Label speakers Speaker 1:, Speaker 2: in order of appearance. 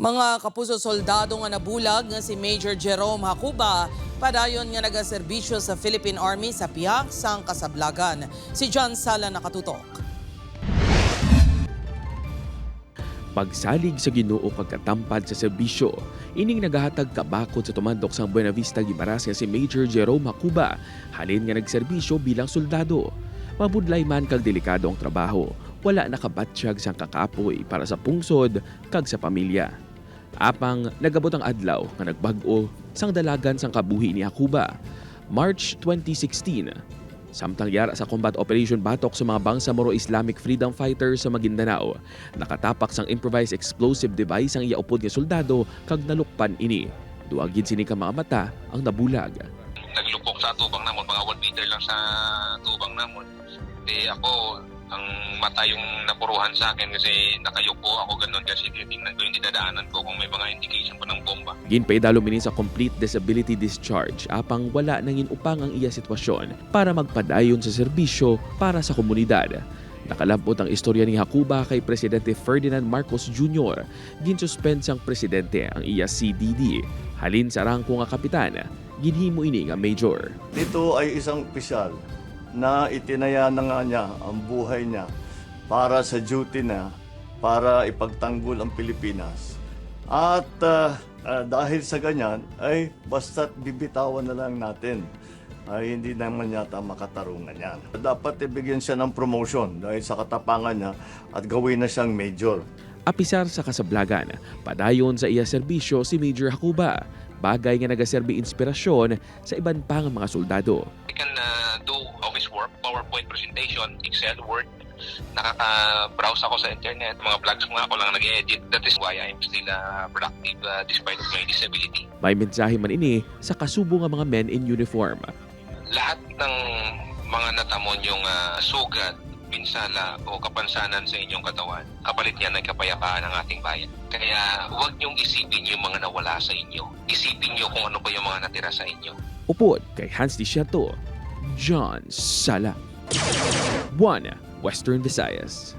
Speaker 1: Mga kapuso soldado nga nabulag nga si Major Jerome Hakuba padayon nga nagaserbisyo sa Philippine Army sa Piak sang Kasablagan. Si John Sala nakatutok.
Speaker 2: Pagsalig sa Ginoo kagkatampad sa serbisyo, ining nagahatag kabakod sa tumandok sa Buena Vista Gimaras nga si Major Jerome Hakuba, halin nga nagserbisyo bilang soldado. Mabudlay man kag delikado ang trabaho, wala nakabatsyag sang kakapoy para sa pungsod kag sa pamilya. Apang nagabot ang adlaw nga nagbag-o sang dalagan sang kabuhi ni Hakuba. March 2016, Samtang yara sa combat operation batok sa mga Bangsamoro Islamic Freedom Fighters sa Maguindanao, nakatapak sang improvised explosive device ang iaupod nga soldado kag nalukpan ini. Duagid sini ka mga mata ang nabulag.
Speaker 3: naglupok sa tubang namon mga 1 meter lang sa tubang namon di ako ang mata yung napuruhan sa akin kasi nakayupo ako ganun kasi titingnan ko yung dinadaanan ko kung may mga indication pa ng bomba
Speaker 2: Ginpaydalo mini sa complete disability discharge apang wala nangin upang ang iya sitwasyon para magpadayon sa serbisyo para sa komunidad. Nakalampot ang istorya ni Hakuba kay Presidente Ferdinand Marcos Jr. Ginsuspend sang presidente ang iya CDD. Halin sa rangko nga kapitan, ginhimo ini nga major.
Speaker 4: Ito ay isang opisyal na itinaya na nga niya ang buhay niya para sa duty na para ipagtanggol ang Pilipinas. At ah, ah, dahil sa ganyan ay basta't bibitawan na lang natin ay hindi naman yata makatarungan yan. Dapat ibigyan siya ng promotion dahil sa katapangan niya at gawin na siyang major.
Speaker 2: Apisar sa kasablagan, padayon sa iya serbisyo si Major Hakuba. Bagay nga nagaserbi inspirasyon sa iban pang mga soldado.
Speaker 3: I can uh, do PowerPoint presentation, Excel, Word nakaka-browse ako sa internet mga vlogs nga ako lang nag-edit that is why I'm still uh, productive uh, despite of my disability
Speaker 2: May mensahe man ini sa kasubo nga mga men in uniform.
Speaker 3: lahat ng mga natamon yung uh, sugat, pinsala o kapansanan sa inyong katawan, kapalit yan ay kapayapaan ng ating bayan. Kaya huwag niyong isipin yung mga nawala sa inyo. Isipin niyo kung ano ba yung mga natira sa inyo.
Speaker 2: Upod kay Hans Desierto, John Sala. 1. Western Visayas.